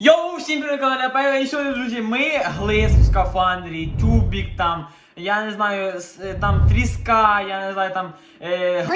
Йоу, всім привіт, Апайва. І сьогодні, друзі, ми глис в скафандрі, тюбік там, я не знаю, е, там тріска, я не знаю, там. Е,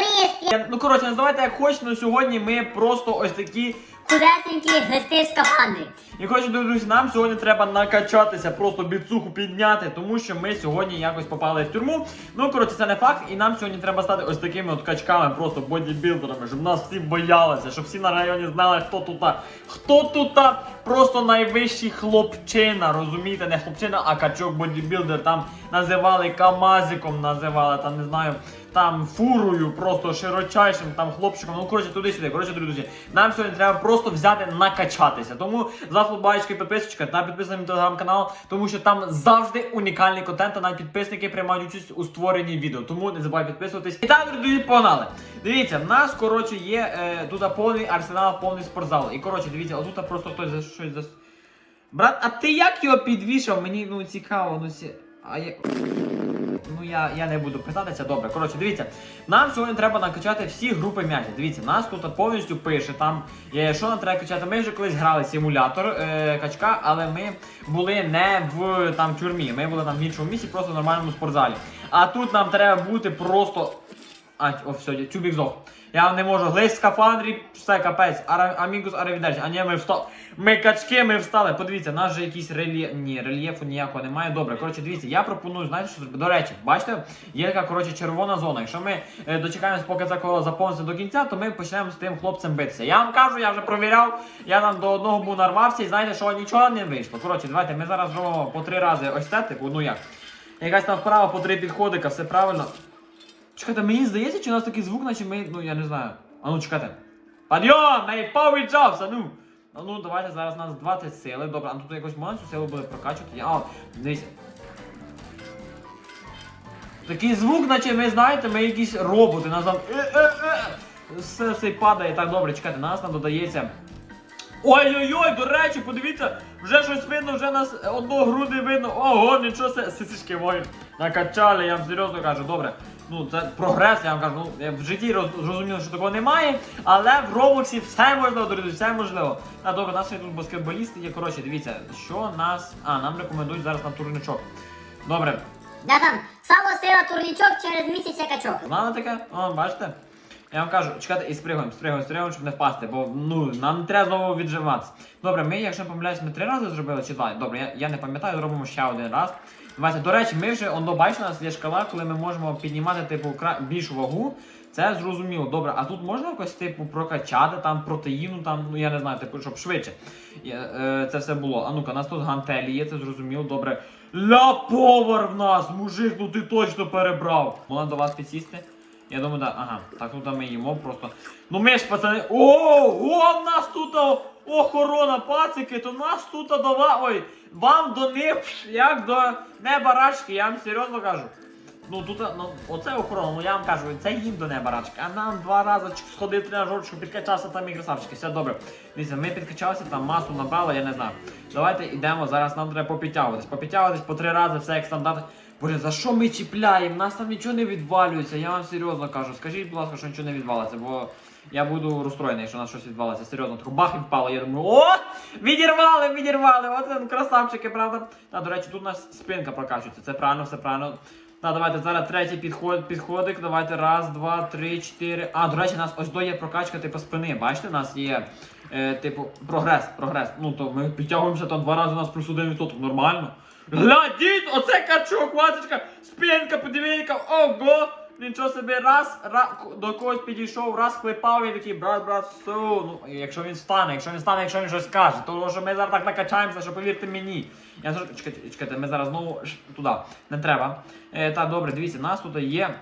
ну коротше, називайте як хочете, але сьогодні ми просто ось такі. Худесенькі гости в скафандрі. І хочу, друзі, нам сьогодні треба накачатися, просто біцуху підняти, тому що ми сьогодні якось попали в тюрму. Ну, коротше, це не факт, і нам сьогодні треба стати ось такими от качками, просто бодібілдерами, щоб нас всі боялися, щоб всі на районі знали, хто тут. Хто тут просто найвищий хлопчина, розумієте, не хлопчина, а качок бодібілдер. Там називали камазиком, називали, там не знаю. Там фурою, просто широчайшим там хлопчиком. Ну коротше туди-сюди. Коротше, друзі, нам сьогодні треба просто взяти накачатися. Тому за флобаєчки підписочка та підписуємо телеграм-канал, тому що там завжди унікальний контент, та навіть підписники приймають участь у створенні відео. Тому не забувай підписуватись. І так, друзі, погнали. Дивіться, в нас коротше є е, тут повний арсенал, повний спортзал. І коротше, дивіться, отут просто хтось за щось за. Брат, а ти як його підвішав? Мені ну цікаво, ну сі. А я. Ну я, я не буду питатися, добре. Коротше, дивіться, нам сьогодні треба накачати всі групи м'язів. Дивіться, нас тут повністю пише там, е, що нам треба качати. Ми вже колись грали симулятор е, качка, але ми були не в там тюрмі. Ми були там в іншому місці, просто в нормальному спортзалі. А тут нам треба бути просто. А, о, все, тюбік здох. Я не можу. Глись в скафандрі, все капець. Ара, амігус аревідерчі. А ні, ми встали. Ми качки, ми встали. Подивіться, наш же якийсь рельєф. Ні, рельєфу ніякого немає. Добре, коротше, дивіться, я пропоную, знаєте, що? До речі, бачите, є така коротше червона зона. Якщо ми е, дочекаємось, поки це коло заповниться до кінця, то ми почнемо з тим хлопцем битися. Я вам кажу, я вже провіряв, я там до одного був нарвався і знаєте, що нічого не вийшло. Коротше, давайте ми зараз зробимо по три рази ось це, типу, ну як. Якась там вправа по три підходика, все правильно. Чекайте, мені здається, чи у нас такий звук, наче ми, ну я не знаю. А ну чекайте. Підйом, мей повіджався, ну. А ну давайте зараз у нас 20 сили. Добре, а тут якось можна цю силу буде прокачувати. А, дивіться. Такий звук, наче ви знаєте, ми якісь роботи, нас там. Все, все падає. Так, добре, чекайте, нас там додається. Ой-ой-ой, до речі, подивіться, вже щось видно, вже нас одного груди видно. Ого, нічого се сисички мої накачали, я вам серйозно кажу, добре. Ну, це прогрес, я вам кажу, ну я в житті роз, зрозуміло, що такого немає, але в Роблоксі все можливо, друзі, все можливо. А добре, ще тут баскетболісти є. Коротше, дивіться, що нас. А, нам рекомендують зараз на турничок. Добре, Да там сало сила турнічок через місяць я качок. Знали таке? О, бачите? Я вам кажу, чекайте і спригаємо, спригаємо, спригаємо, щоб не впасти, бо ну нам не треба знову відживатися. Добре, ми, якщо не помиляюсь, ми три рази зробили чи два. Добре, я, я не пам'ятаю, зробимо ще один раз. Давайте, до речі, ми вже оно бачите, у нас є шкала, коли ми можемо піднімати типу кра- більшу вагу. Це зрозуміло. Добре, а тут можна якось типу прокачати там протеїну, там, ну я не знаю, типу, щоб швидше. Е, це все було. А ну-ка, у нас тут гантелі є, це зрозуміло. Добре. Ля повар в нас, мужик, ну ти точно перебрав. Можна до вас підсісти? Я думаю, да. Ага, так тут ми їмо просто. Ну ми ж пацани. О, о, в нас тут охорона, пацики, то нас тут до вас. Ой, вам до них як до неба рачки, я вам серйозно кажу. Ну тут, ну, оце охорона, ну я вам кажу, це їм до неба рачки, а нам два рази чик, сходити на жорчку, підкачався там і красавчики, все добре. Дивіться, ми підкачалися, там масу набрали, я не знаю. Давайте йдемо, зараз нам треба попідтягуватись. Попідтягуватись по три рази, все як стандарт. Боже, за що ми чіпляємо? Нас там нічого не відвалюється, я вам серйозно кажу. Скажіть, будь ласка, що нічого не відвалиться, бо я буду розстроєний, у нас щось відвалиться. Серйозно, тако бах і впало. Я думаю, о! Відірвали, відірвали! Оце красавчики, правда? Та, до речі, тут у нас спинка прокачується. Це правильно, все правильно. Та, давайте зараз третій підход, підходик. Давайте раз, два, три, чотири. А, до речі, у нас ось до є прокачка типу спини. Бачите, у нас є. Е, типу, прогрес, прогрес. Ну то ми підтягуємося там два рази у нас плюс один відсоток, нормально. Глядіть, оце качок, ваточка, спинка, подивіться, ого! Нічого собі, раз, ра, до когось підійшов, раз клепав і такий, брат, брат, все. Ну, якщо він стане, якщо він стане, якщо він щось скаже, то що ми зараз так накачаємося, що повірте мені. Я зараз, чекайте, чекайте, ми зараз знову туди, не треба. Е, так, добре, дивіться, нас тут є.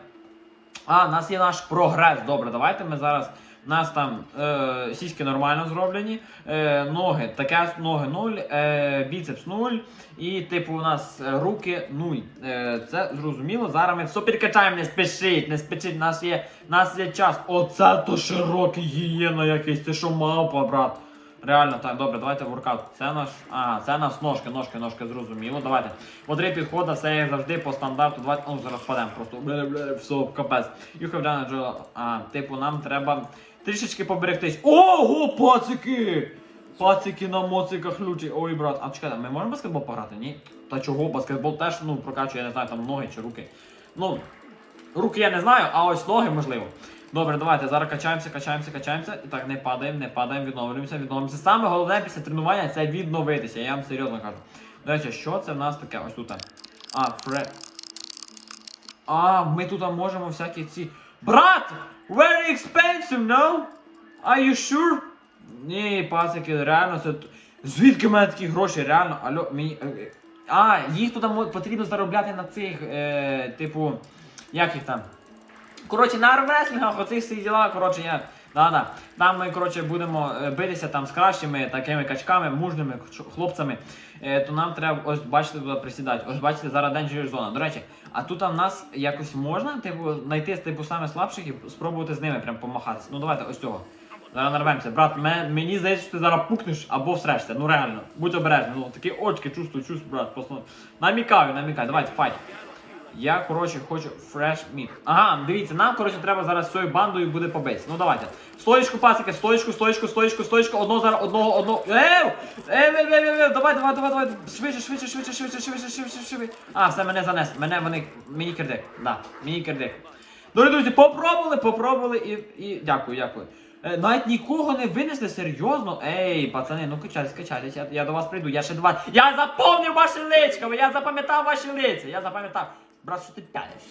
А, нас є наш прогрес. Добре, давайте ми зараз. Нас там е, сіськи нормально зроблені, е, ноги, таке ноги 0, е, біцепс 0, і типу у нас е, руки 0. Е, це зрозуміло. Зараз ми все підкачаємо, не спішіть, не спішіть, нас є, нас є час. Оце то широкий гієна якийсь, ти що мавпа, брат. Реально, так, добре, давайте воркаут. Це наш. А, це наш ножки, ножки, ножки, зрозуміло. Давайте. По три підходи, все як завжди по стандарту. Давайте. Ну, зараз впадемо просто. Бля, бля, все, капець. Юхавляна Джола. А, типу, нам треба трішечки поберегтись. Ого, пацики! Пацики на моциках лючі. Ой, брат, а чекай, ми можемо баскетбол пограти? Ні? Та чого? Баскетбол теж ну, прокачує, я не знаю, там ноги чи руки. Ну, руки я не знаю, а ось ноги можливо. Добре, давайте зараз качаємося, качаємося, качаємося. І так, не падаємо, не падаємо, відновлюємося, відновлюємося. Саме головне після тренування це відновитися, я вам серйозно кажу. До речі, що це в нас таке? Ось тут. А, фре. А, ми тут можемо всякі ці. Брат! Very expensive, no? Are you sure? Ні, пацики, реально це. Звідки в мене такі гроші? Реально, алло, мені. е, е, А, їх тут потрібно заробляти на цих, е, типу. Як їх там? Коротше, на армреслінгах, оцих всі діла, коротше, я. Да-да. Там ми, коротше, будемо е, битися там з кращими такими качками, мужними хлопцями. Е, то нам треба, ось бачите, туди присідати. Ось бачите, зараз Danger Zone. До речі, а тут в нас якось можна, типу, знайти типу саме слабших і спробувати з ними прям помахатися. Ну давайте ось цього. Зараз нарвемося. Брат, ме- мені здається, що ти зараз пукнеш або всрешся. Ну реально, будь обережний. Ну такі очки чувствую, чувствую, брат. Просто намікаю, намікаю. Давайте, файт. Я, коротше, хочу fresh meat. Ага, дивіться, нам, коротше, треба зараз з цією бандою буде побитися. Ну давайте. Стоечку, пасики, стоечку, стоечку, стоечку, стоечку, одного зараз, одного, одного. Ев! Ев, ев, ев, ев, давай, давай, давай, давай. Швидше, швидше, швидше, швидше, швидше, швидше, швидше. А, все, мене занесли. Мене вони. Мені кирдик. Да, мені кирдик. Дорогі друзі, попробували, попробували і. і. Дякую, дякую. Е, навіть нікого не винесли серйозно. Ей, пацани, ну качайтесь, качайтесь, я, я до вас прийду, я ще два. Я запомнив ваші личка, я запам'ятав ваші лиця, я запам'ятав. Брат, що ти пялиш?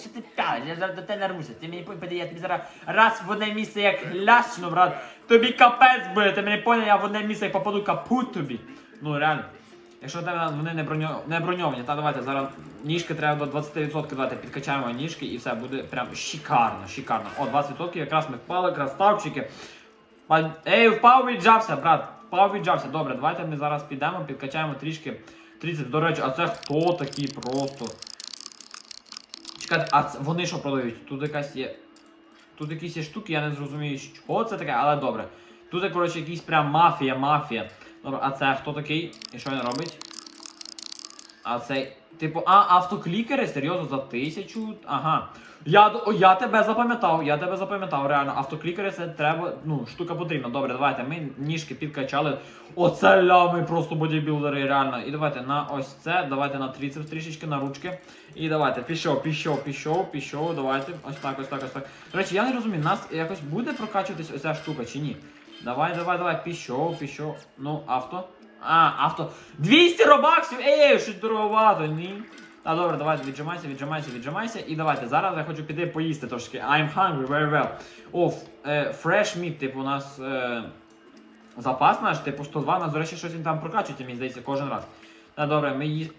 Що ти, пя- пялиш? Я зараз до тебе нарвуся. Ти мені поди, я тобі зараз раз в одне місце як лящину, брат. Тобі капець буде, ти мене поняв, я в одне місце як попаду капут тобі. Ну реально. Якщо тебе вони не, броньо... не броньовані, та давайте зараз ніжки треба до 20% давайте підкачаємо ніжки і все буде прям шикарно, шикарно. О, 20% якраз ми впали, красавчики. Ей, впав віджався, брат. Впав віджався. Добре, давайте ми зараз підемо, підкачаємо трішки 30. До речі, а це хто такі просто? Чекайте, а вони що продають? Тут якась є. Тут якісь є штуки, я не зрозумію, що це таке, але добре. Тут, коротше, якийсь прям мафія, мафія. Добре, а це хто такий? І що він робить? А цей. Типу, а, автоклікери? Серйозно, за тисячу? Ага. Я, я тебе запам'ятав, я тебе запам'ятав, реально. Автоклікери це треба, ну, штука потрібна. Добре, давайте. Ми ніжки підкачали. Оце лями просто бодібілдери, реально. І давайте на ось це, давайте на трицепс трішечки, на ручки. І давайте, пішов, пішов, пішов, пішов, давайте. Ось так, ось так, ось так. До речі, я не розумію, нас якось буде прокачуватись ось ця штука чи ні? Давай, давай, давай, пішов, пішов. Ну, авто. А, авто. 200 робаксів! Ей, щось дороговато, ні. А добре, давайте віджимайся, віджимайся, віджимайся. І давайте. Зараз я хочу піти поїсти трошки. I'm hungry, very well. О, е, fresh meat, типу, у нас е, запас наш, типу 102, у нас, до речі, щось він там прокачується, мені здається, кожен раз. Та добре, ми її.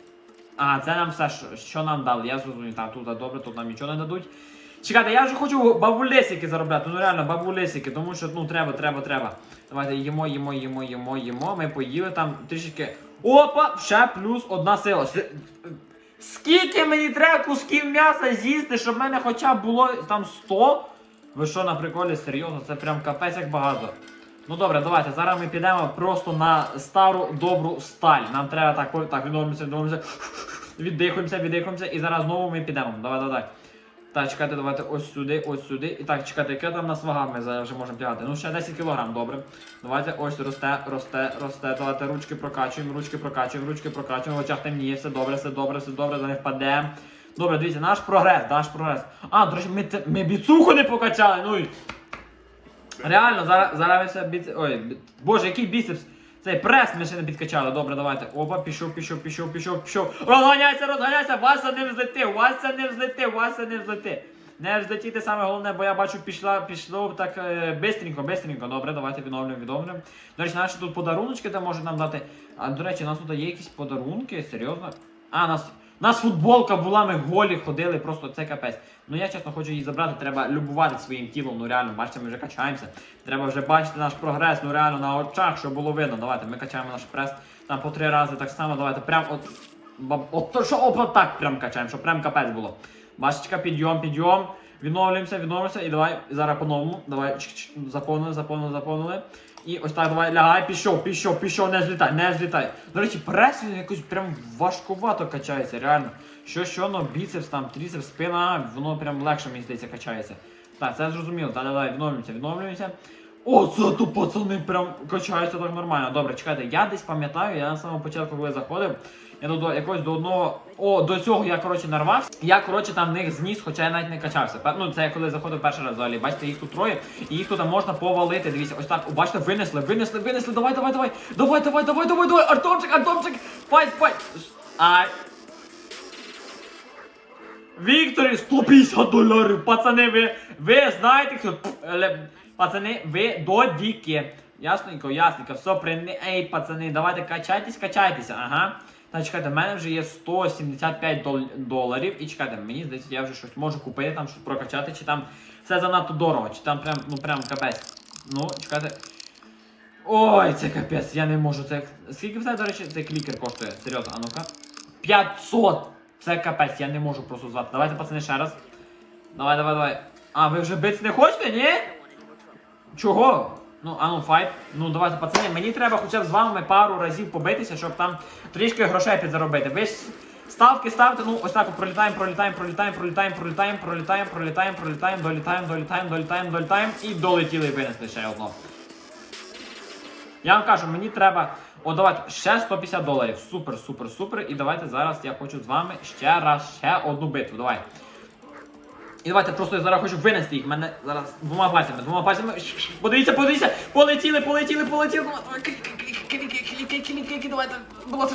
А, це нам все, що нам дали, я зрозумів. Так, тут добре, тут нам нічого не дадуть. Чекайте, я вже хочу бабулесики заробляти, ну реально бабулесики, тому що ну треба, треба, треба. Давайте їмо, їмо, їмо, їмо, їмо. Ми поїли там трішки. Опа! Ще плюс одна сила. Скільки мені треба кусків м'яса з'їсти, щоб в мене хоча б було там 100? Ви що на приколі серйозно? Це прям капець як багато. Ну добре, давайте. Зараз ми підемо просто на стару добру сталь. Нам треба так, так, відновимося, відновимося. Віддихуємося, віддихуємося. І зараз знову ми підемо. Давай, давай. Так, чекайте, давайте ось сюди, ось сюди. І так, чекайте, яке там нас вага, ми вже можемо тягати. Ну, ще 10 кг, добре. Давайте ось росте, росте, росте. Давайте ручки прокачуємо, ручки прокачуємо, ручки прокачуємо. В очах темніє, все добре, все добре, все добре, не впадемо. Добре, дивіться, наш прогрес, наш прогрес. А, до речі, ми, ми біцуху не покачали, ну і. Реально, зараз, зараз ми все біце. Ой, боже, який біцепс. Цей прес ми ще не підкачали. Добре, давайте. Опа, пішов, пішов, пішов, пішов, пішов. Розганяйся, розганяйся, Вася не взлети, Вася не взлети, Вася не взлети. Не взлетіти саме головне, бо я бачу, пішла, пішло так е, бистренько, бистренько. Добре, давайте відновлюємо, відновлюємо. До речі, наші тут подаруночки там можуть нам дати. А до речі, у нас тут є якісь подарунки, серйозно. А, нас. Нас футболка була, ми голі ходили, просто це капець. Ну я чесно хочу її забрати, треба любувати своїм тілом, ну реально, бачите, ми вже качаємося. Треба вже бачити наш прогрес, ну реально на очах, щоб було видно. Давайте, ми качаємо наш прес там по три рази так само, давайте прям от. От то, що от так прям качаємо, щоб прям капець було. Бачечка, підйом, підйом. Відновлюємося, відновлюємося і давай зараз по-новому. Давай заповнили, заповнили, заповнили. І ось так давай лягай, пішов, пішов, пішов, не злітай, не злітай. До речі, прес він якось прям важкувато качається, реально. Що, що, ну, біцепс, там, тріцепс, спина, воно прям легше, мені здається, качається. Так, це зрозуміло. Так, давай, відновлюємося, відновлюємося. О, це то пацани прям качаються так нормально. Добре, чекайте, я десь пам'ятаю, я на самому початку, коли заходив, я до, до якогось до одного. О, до цього я коротше нарвався. Я коротше там в них зніс, хоча я навіть не качався. Ну це я коли заходив перший раз взагалі. Бачите, їх тут троє, і їх тут можна повалити. Дивіться, ось так. Бачите, винесли, винесли, винесли. Давай, давай, давай. Давай, давай, давай, давай, давай. Артемчик, Артемчик. Файт, файт. Ай. Вікторі, 150 доларів. Пацани, ви, ви знаєте, хто. Пацани, ви додіки. Ясненько, ясненько, все при Ей, пацани, давайте качайтесь, качайтеся, ага. Та чекайте, в мене вже є 175 дол- доларів. І чекайте, мені здається, я вже щось можу купити, там щось прокачати, чи там все занадто дорого, чи там прям, ну прям капець. Ну, чекайте. Ой, це капець, я не можу. Це. Скільки все, до речі, цей клікер коштує? Серйозно, а ну-ка. 500! Це капець, я не можу просто звати. Давайте, пацани, ще раз. Давай, давай, давай. А, ви вже битися не хочете, ні? Чого? Ну, а ну файт. Ну давайте, пацани, мені треба хоча б з вами пару разів побитися, щоб там трішки грошей підзаробити. Ви ж ставки ставте, ну ось так пролітаємо, пролітаємо, пролітаємо, пролітаємо, пролітаємо, пролітаємо, пролітаємо, пролітаємо, долітаємо, долітаємо, долітаємо, долітаємо і долетіли і винесли ще одно. Я вам кажу, мені треба. О, давайте ще 150 доларів. Супер, супер, супер. І давайте зараз я хочу з вами ще раз ще одну битву. Давай. І давайте просто я зараз хочу винести їх. Мене зараз двома пальцями, двома пальцями. Подивіться, подивіться, полетіли, полетіли, полетіли. Давайте, було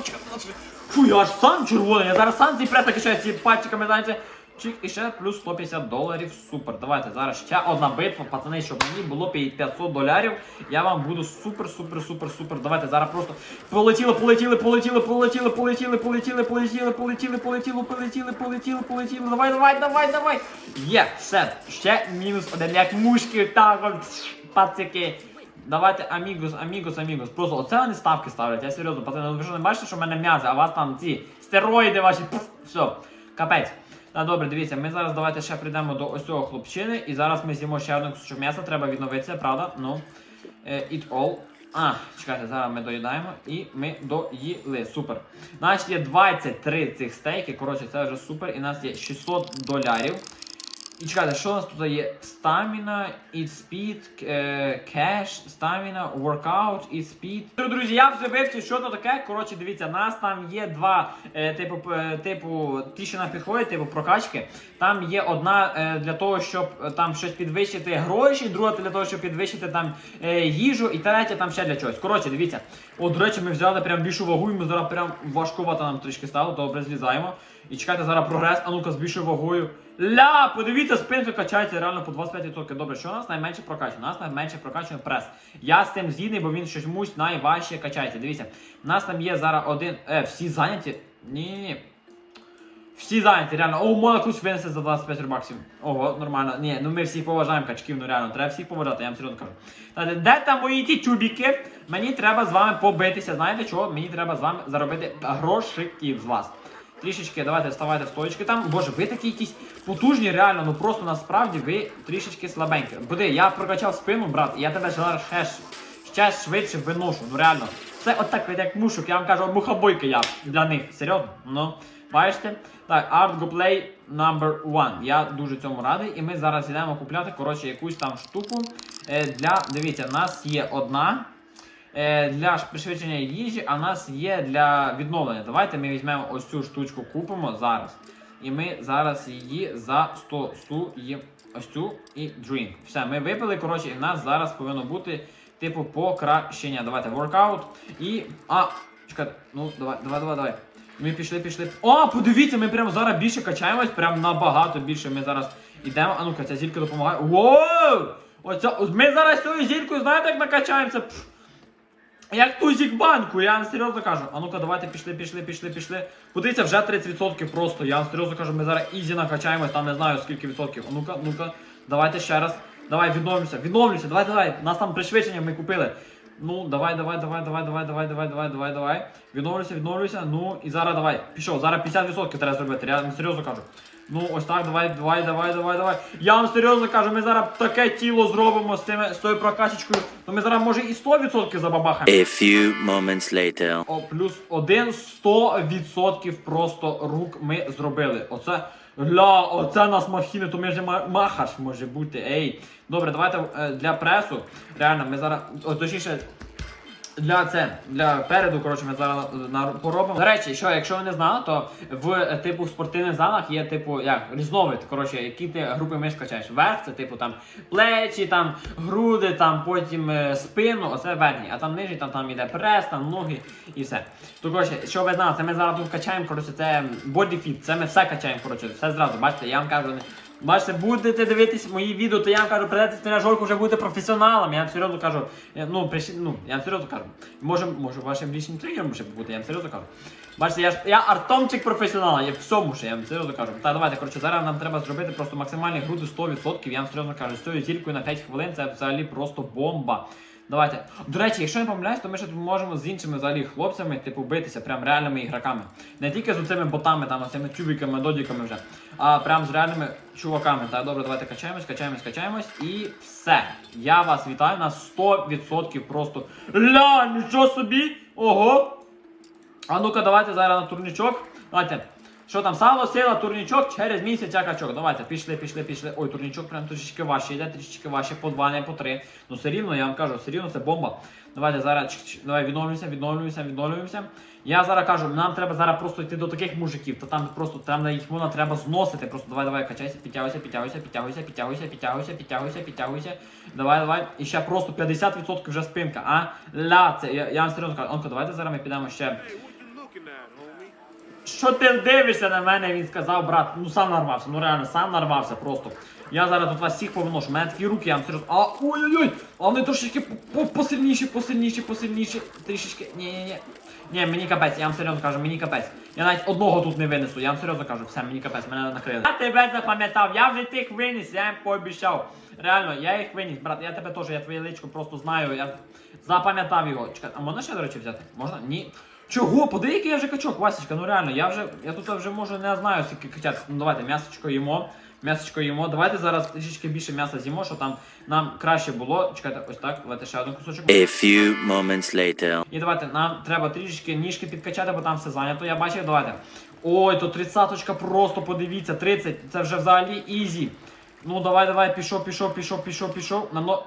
Фу, я аж сам червоний, я зараз сам зіпрес накачаю ці пальчиками, знаєте. Чик, і ще плюс 150 доларів. Супер. Давайте зараз ще одна битва, пацани, щоб мені було 500 доларів. Я вам буду супер, супер, супер, супер. Давайте зараз просто полетіли, полетіли, полетіли, полетіли, полетіли, полетіли, полетіли, полетіли, полетіли, полетіли, полетіли, полетіли. Давай, давай, давай, давай. Є, все. Ще мінус один, як мушки, так пацики. Давайте амігос, амігос, амігос. Просто оце вони ставки ставлять. Я серйозно, пацани, ну ви що не бачите, що в мене м'язи, а у вас там ці стероїди ваші. Все, капець. Та добре, дивіться, ми зараз давайте ще прийдемо до ось цього хлопчини, і зараз ми з'їмо ще одну кусочок м'яса, треба відновитися, правда? Ну. Е, eat all. А, чекайте, зараз ми доїдаємо і ми доїли. Супер. Значить є 23 цих стейки. Коротше, це вже супер. І у нас є 600 долярів. І чекайте, що у нас тут є? Stamina, Eat Speed, е, Cash, Stamina, Workout, Eat Speed. Друзі, я вже вивчив, що то таке. Коротше, дивіться, нас там є два е, типу, п- типу, ті, що нам підходять, типу прокачки. Там є одна е, для того, щоб е, там щось підвищити гроші, друга для того, щоб підвищити там е, їжу, і третя там ще для чогось. Коротше, дивіться. О, до речі, ми взяли прям більшу вагу, і ми зараз прям важкувато нам трішки стало, добре злізаємо. І чекайте зараз прогрес, а ну-ка з більшою вагою. Ля, подивіться, спинка качається реально по 25%. Добре, що у нас найменше прокачує? У нас найменше прокачує прес. Я з цим згідний, бо він щось найважче качається. Дивіться, у нас там є зараз один. Е, всі зайняті. Ні-ні-ні. Всі зайняті, реально. О, можна якусь винести за 25 рубаксів. Ого, нормально. Ні, ну ми всіх поважаємо качків, ну реально, треба всіх поважати, я вам серйозно кажу. Та, Де там мої ті чубіки? Мені треба з вами побитися. Знаєте чого? Мені треба з вами заробити грошиків з вас. Трішечки, давайте вставайте в стоечки там. Боже, ви такі якісь потужні, реально, ну просто насправді ви трішечки слабенькі. Буде, я прокачав спину, брат, і я тебе ще, ще швидше виношу. Ну реально. Це отак, от як мушок, я вам кажу, мухобойка я для них. Серйозно? Ну, бачите? Так, Art Go Play number one. Я дуже цьому радий. І ми зараз йдемо купляти, коротше, якусь там штуку. Е, для, дивіться, в нас є одна. Е, для пришвидшення їжі, а в нас є для відновлення. Давайте ми візьмемо ось цю штучку, купимо зараз. І ми зараз її застосуємо. Ось цю і drink. Все, ми випили, коротше, і в нас зараз повинно бути, типу, покращення. Давайте workout. І. А, чекайте, ну давай, давай, давай, давай. Ми пішли, пішли. О, подивіться, ми прямо зараз більше качаємось, прям набагато більше. Ми зараз йдемо. А ну-ка, ця зірка допомагає. Воу! Оця, ми зараз цією зіркою, знаєте, як накачаємося? Пф. Як тузік банку, я вам серйозно кажу. А ну-ка, давайте пішли, пішли, пішли, пішли. Подивіться, вже 30% просто. Я вам серйозно кажу, ми зараз ізі накачаємось, там не знаю скільки відсотків. А ну-ка, ну-ка, давайте ще раз. Давай, відновлюся, відновлюся, давай, давай. Нас там пришвидшення ми купили. Ну, давай, давай, давай, давай, давай, давай, давай, давай, давай, давай. Відновлюся, відновлюся. Ну і зараз давай. Пішов, зараз 50% треба зробити. Я вам серйозно кажу. Ну, ось так, давай, давай, давай, давай, давай. Я вам серйозно кажу, ми зараз таке тіло зробимо з цими з тою прокачечкою. То ми зараз може і 100% забабахаємо. A few moments later. О, плюс один 100% просто рук ми зробили. Оце Ля, оце нас махіни, то ми вже махаш може бути. Ей. Добре, давайте е, для пресу. Реально, ми зараз. О, точніше, для це для переду, коротше, ми зараз на, поробимо. До речі, що якщо ви не знали, то в е, типу спортивних залах є типу як різновид, коротше, які ти групи мишць качаєш. Верх це типу там плечі, там груди, там потім е, спину, оце верхній, а там нижній, там там іде прес, там ноги і все. То коротше, що ви знали, це ми зараз тут качаємо, коротше, це bodyfit, це ми все качаємо, коротше, все зразу. Бачите, я вам кажу. Бачите, будете дивитись мої відео, то я вам кажу, прийдете в тренажерку, вже будете професіоналом. Я вам серйозно кажу. Я, ну, приш... ну, я вам серйозно кажу. Може, може вашим лічним тренером ще бути, я вам серйозно кажу. Бачите, я ж я артомчик професіонал, я в всьому ще, я вам серйозно кажу. Та давайте, коротше, зараз нам треба зробити просто максимальні груди 100%. Я вам серйозно кажу, з цією зіркою на 5 хвилин це взагалі просто бомба. Давайте. До речі, якщо не помиляюсь, то ми ще можемо з іншими взагалі хлопцями, типу, битися прям реальними ігроками. Не тільки з цими ботами, там, цими тюбіками, додіками вже, а прям з реальними чуваками. Так, добре, давайте качаємось, качаємось, качаємось. І все. Я вас вітаю на 100% просто. Ля, нічого собі! Ого! А ну-ка, давайте зараз на турнічок. Давайте. Що там, сало, сила, турнічок, через місяць качок. Давайте, пішли, пішли, пішли. Ой, турнічок прям трішечки важче, йде трішечки важче, по два, не по три. Ну все рівно, я вам кажу, все рівно це бомба. Давайте зараз давай відновлюємося, відновлюємося, відновлюємося. Я зараз кажу, нам треба зараз просто йти до таких мужиків, то там просто там їх можна треба зносити. Просто давай, давай, качайся, підтягуйся, підтягуйся, підтягуйся, підтягуйся, підтягуйся, підтягуйся, підтягуйся. Давай, давай. І ще просто 50% вже спинка. А ля, це я, я вам серйозно кажу. Онко, давайте зараз ми підемо ще. Що ти дивишся на мене? Він сказав, брат, ну сам нарвався, ну реально, сам нарвався просто. Я зараз тут вас всіх повиношу, у мене такі руки, я вам серйозно. А ой-ой-ой! А вони трошечки по- посильніші, посильніші, посильніші. Трішечки. Ні-ні-ні. Ні, мені капець, я вам серйозно кажу, мені капець. Я навіть одного тут не винесу, я вам серйозно кажу, все, мені капець, мене накрили. Я тебе запам'ятав, я вже тих виніс, я їм пообіцяв. Реально, я їх виніс, брат, я тебе теж, я твоє личко просто знаю, я запам'ятав його. Чекай, а можна ще, до речі, взяти? Можна? Ні. Чого? Подивись, який я вже качок, Васечка, ну реально, я вже, я тут вже можу не знаю, скільки качати. Ну давайте, м'ясочко їмо, м'ясочко їмо. Давайте зараз трішечки більше м'яса з'їмо, щоб там нам краще було. Чекайте, ось так, давайте ще один кусочок. A few moments later. І давайте, нам треба трішечки ніжки підкачати, бо там все зайнято. Я бачив, давайте. Ой, то 30 просто подивіться, 30, це вже взагалі ізі. Ну давай, давай, пішов, пішов, пішов, пішов, пішов. Нано...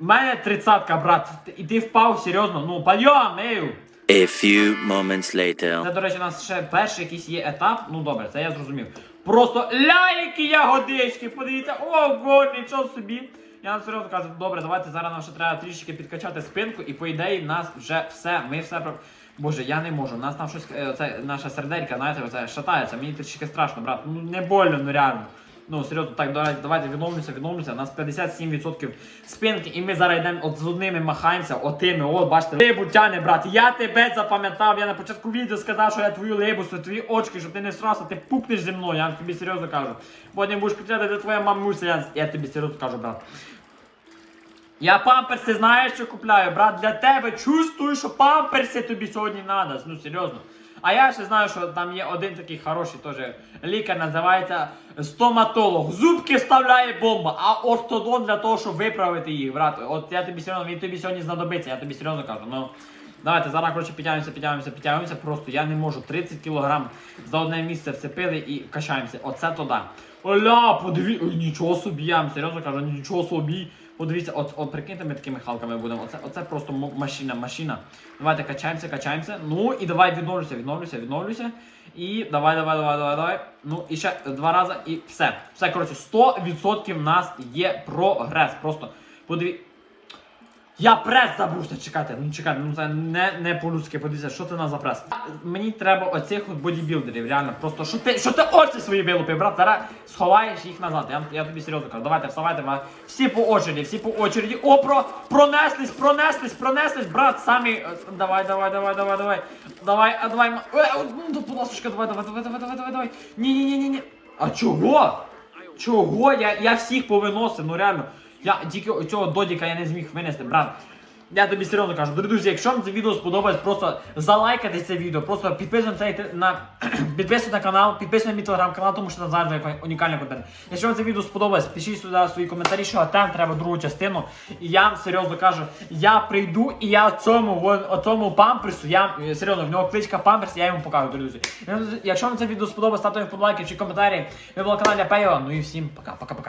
У мене 30 брат. І ти впав, серйозно. Ну, пайом, ею. A few moments later. Це, до речі, у нас ще перший якийсь є етап. Ну добре, це я зрозумів. Просто ля, які ягодички! Подивіться, ого, нічого собі. Я вам серйозно кажу, добре, давайте зараз нам ще треба трішки підкачати спинку, і по ідеї нас вже все. Ми все про. Боже, я не можу. У нас там щось, е, це наша серделька, знаєте, оце шатається. Мені трішки страшно, брат. Ну не больно, ну реально. Ну, серйозно, так, давайте, відновлюся, відновлюся. У нас 57% спинки, і ми зараз йдемо от з одними махаємося, отими, от, бачите, либу тяне, брат. Я тебе запам'ятав, я на початку відео сказав, що я твою либу, що твої очки, щоб ти не срався, ти пукнеш зі мною, я тобі серйозно кажу. Потім будеш кричати, де твоя мамуся, я, я тобі серйозно кажу, брат. Я памперси знаєш, що купляю, брат, для тебе чувствую, що памперси тобі сьогодні треба, ну серйозно. А я ще знаю, що там є один такий хороший теж лікар, називається стоматолог. Зубки вставляє бомба, а ортодон для того, щоб виправити їх, брат. От я тобі серйозно, він тобі сьогодні знадобиться, я тобі серйозно кажу. Ну, давайте зараз, коротше, підтягуємося, підтягуємося, підтягуємося. Просто я не можу 30 кг за одне місце вцепили і качаємося. Оце то да. Оля, подивіться. Нічого собі, я вам серйозно кажу, нічого собі. Подивіться, от, от прикиньте, ми такими халками будемо. Оце, оце просто машина, машина. Давайте качаємося, качаємося. Ну і давай відновлюся, відновлюся, відновлюся. І давай, давай, давай, давай, давай. Ну і ще два рази, і все. Все, коротше, 100% в нас є прогрес. Просто подиві. Я прес забувся чекати. Ну чекайте, ну це не, не по-людськи, подивіться, що це на за прес. Мені треба оцих от бодібілдерів, реально. Просто що ти, що ти очі свої вилупив, брат, зараз сховаєш їх назад. Я, я тобі серйозно кажу. Давайте вставайте, ва- всі по очереді, всі по очереді. О, про, пронеслись, пронеслись, пронеслись, брат, самі. е, Давай, давай, давай, давай, давай. Давай, а давай. ма- Е, ну, давай, давай, давай, давай, давай, давай, давай. Ні, ні, ні, ні, ні. А чого? Чого? Я, я всіх повиносив, ну реально. Я тільки цього додіка я не зміг винести, брат. Я тобі серйозно кажу, друзі, якщо вам це відео сподобалось, просто залайкайте це відео, просто підписуйтесь на, підписуйтесь на канал, підписуйтесь на мій телеграм-канал, тому що там завжди унікальний контент. Якщо вам це відео сподобалось, пишіть сюди свої коментарі, що там треба другу частину. І я серйозно кажу, я прийду і я цьому вон, оцьому памперсу, я е, серйозно, в нього кличка памперс, я йому покажу, дорогі друзі. Якщо вам це відео сподобалось, ставте вподобайки чи коментарі. Ви були на каналі Пейо, ну і всім пока, пока, пока.